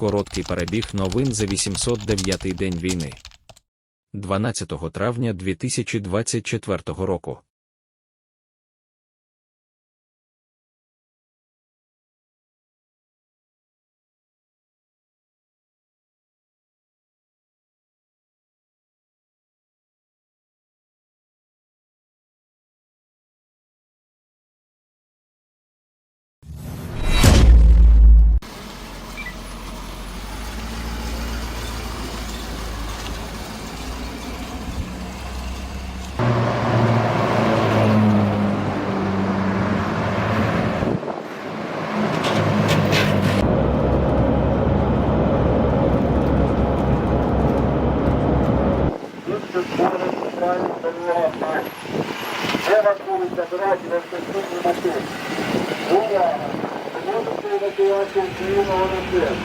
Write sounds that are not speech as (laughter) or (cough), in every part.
Короткий перебіг новин за 809-й день війни. 12 травня 2024 року. Створено центральний дорога знак. Де вас будуть забирати в? Увага! Проводиться евакуація цивільного населення.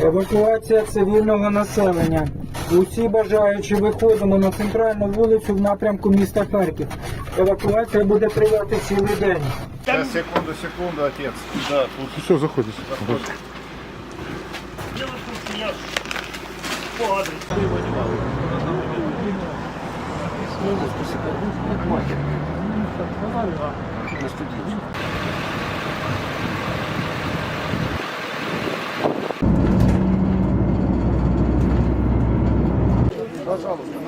Евакуація цивільного населення. Усі бажаючі виходимо на центральну вулицю в напрямку міста Харків. Евакуація буде тривати цілий день. Секунду, секунду, отец. Да, тут Все, поганий. На студію. Пожалуйста.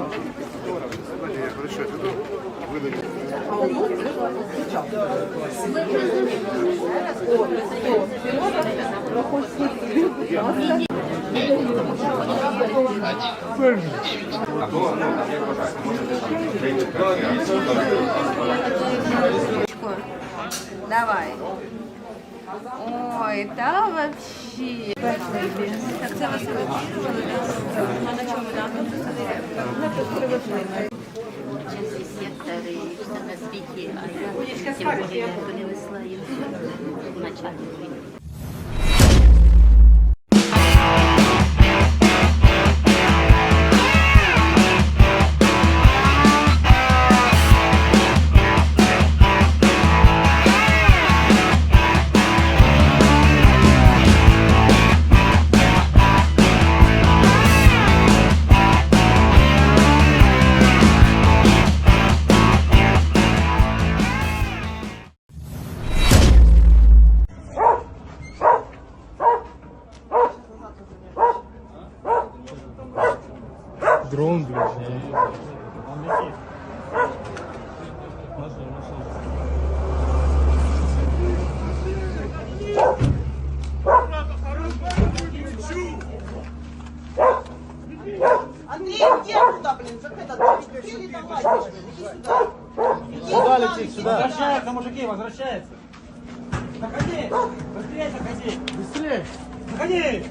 Давай. Ой, та вообще. Так це вас евакуювали, да? На чому, да? Часи сектори, все на світі, а я тим більше вони несла їм в Дрон, блядь. Андрей, иди туда, блин, как это, ты давай, иди сюда. Сюда, Алексей, сюда. Возвращается, мужики, возвращается. Заходи, быстрее заходи. Быстрее. Заходи.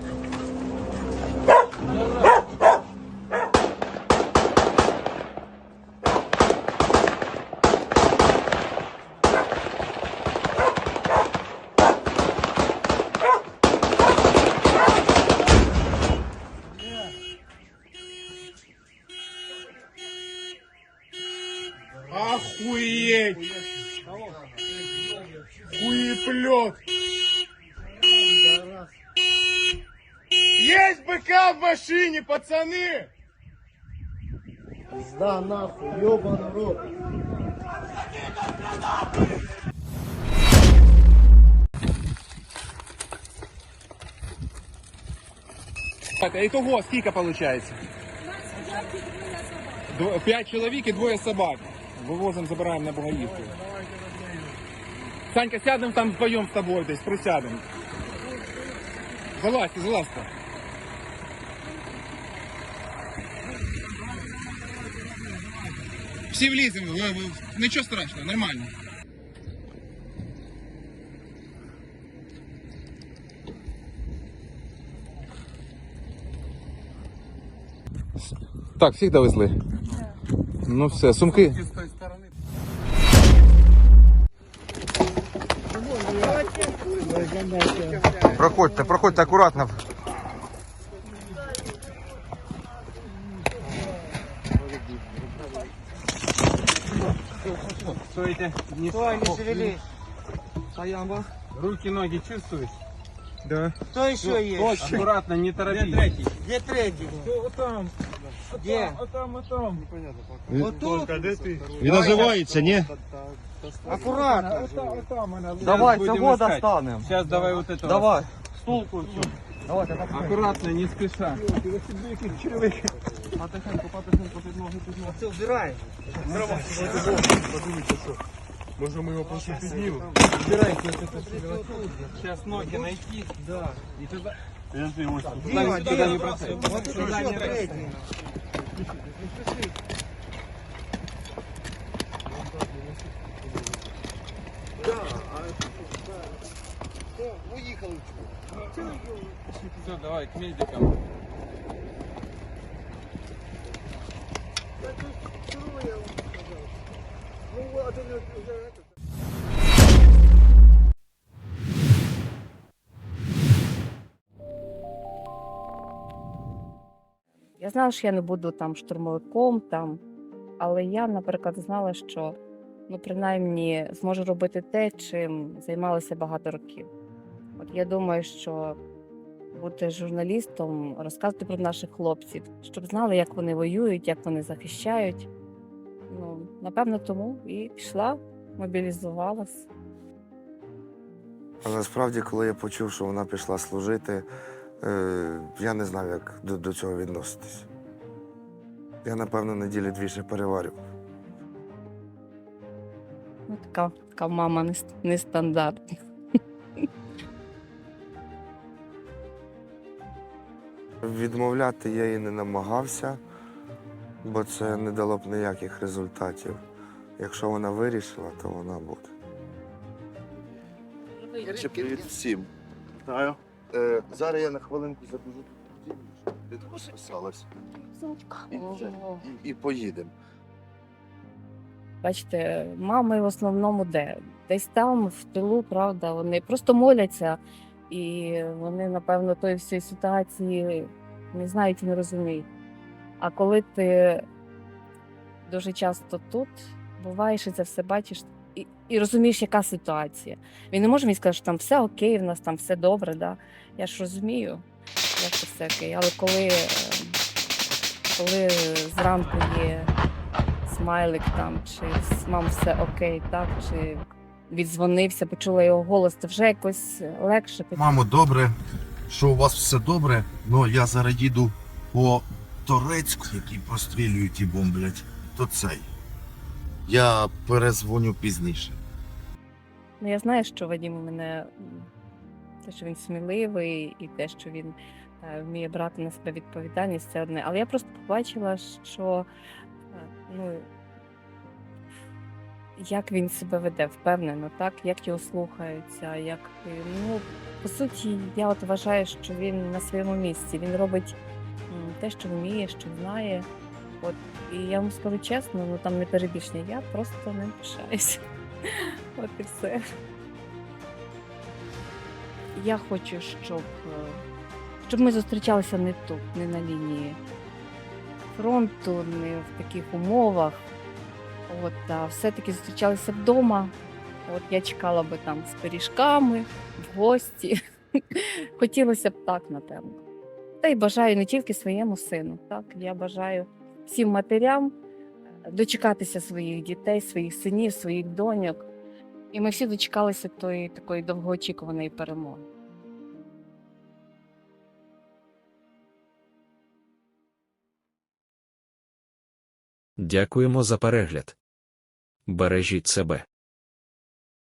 Хуеплет! Есть БК в машине, пацаны! Да, нахуй, ёбаный рот. Так, а итого сколько получается? Пять человек и двое собак. Вывозим, забираем на Бугаївку. Санька, сядем там вдвоем с тобой, десь присядем. Залазьте, залазьте. Всі вліземо, нічого страшного, нормально. Так, всіх довезли? Ну все, сумки. Проходьте, проходьте акуратно. Стойте, не, Стой, не шевелись. Стояла. Руки, ноги чувствуешь? Да. Кто еще есть? Аккуратно, не торопись. Где третий? Кто там? Где? А там, а там. Вот тут? Він називається, ні? Аккуратно. А там, а там. Давай, цього достанем. Сейчас давай вот это. Давай. Стулку. Давай. Аккуратно, не спеша. Все, убирай. Сейчас ноги найти. Да. И тогда... Дима, Туда, туда не бросай. Вот тут еще третий. Все, давай, к медикам. Я знала, що я не буду там штурмовиком, там, але я, наприклад, знала, що ну, принаймні зможу робити те, чим займалася багато років. От я думаю, що бути журналістом, розказувати про наших хлопців, щоб знали, як вони воюють, як вони захищають. Ну, напевно, тому і пішла, мобілізувалась. А насправді, коли я почув, що вона пішла служити, е, я не знав, як до, до цього відноситись. Я, напевно, неділі дві ще переварював. Ну, така, така мама нест- нестандартна. Відмовляти я їй не намагався, бо це не дало б ніяких результатів. Якщо вона вирішила, то вона буде. Привіт всім. Знаю. Е, зараз я на хвилинку забіжу тут, розписалась. І, і, і поїдемо. Бачите, мами в основному де? Десь там, в тилу, правда, вони просто моляться, і вони, напевно, тої всієї ситуації не знають і не розуміють. А коли ти дуже часто тут буваєш і це все бачиш і, розумієш, яка ситуація. Він не може мені сказати, що там все окей, в нас там все добре. Да? Я ж розумію, як це все окей. Але коли, е, коли зранку є смайлик там, чи мам все окей, так, чи віддзвонився, почула його голос, то вже якось легше. Мамо, добре, що у вас все добре, але я зараз їду по Торецьку, який прострілюють і бомблять, то цей. Я перезвоню пізніше. Ну, я знаю, що Вадим у мене те, що він сміливий, і те, що він е, вміє брати на себе відповідальність, це одне. Але я просто побачила, що е, ну, як він себе веде впевнено, так, як його слухаються, як е, ну, по суті, я от вважаю, що він на своєму місці. Він робить те, що вміє, що знає. От, і я вам скажу чесно, ну там не перебільшення, я просто не пишаюся. (laughs) От і все. Я хочу, щоб, е, щоб ми зустрічалися не тут, не на лінії фронту, не в таких умовах. От, а все-таки зустрічалися вдома. От я чекала би там з пиріжками, в гості. (laughs) Хотілося б так, напевно. Та й бажаю не тільки своєму сину. Так, я бажаю всім матерям дочекатися своїх дітей, своїх синів, своїх доньок. І ми всі дочекалися тої такої довгоочікуваної перемоги. Дякуємо за перегляд. Бережіть себе.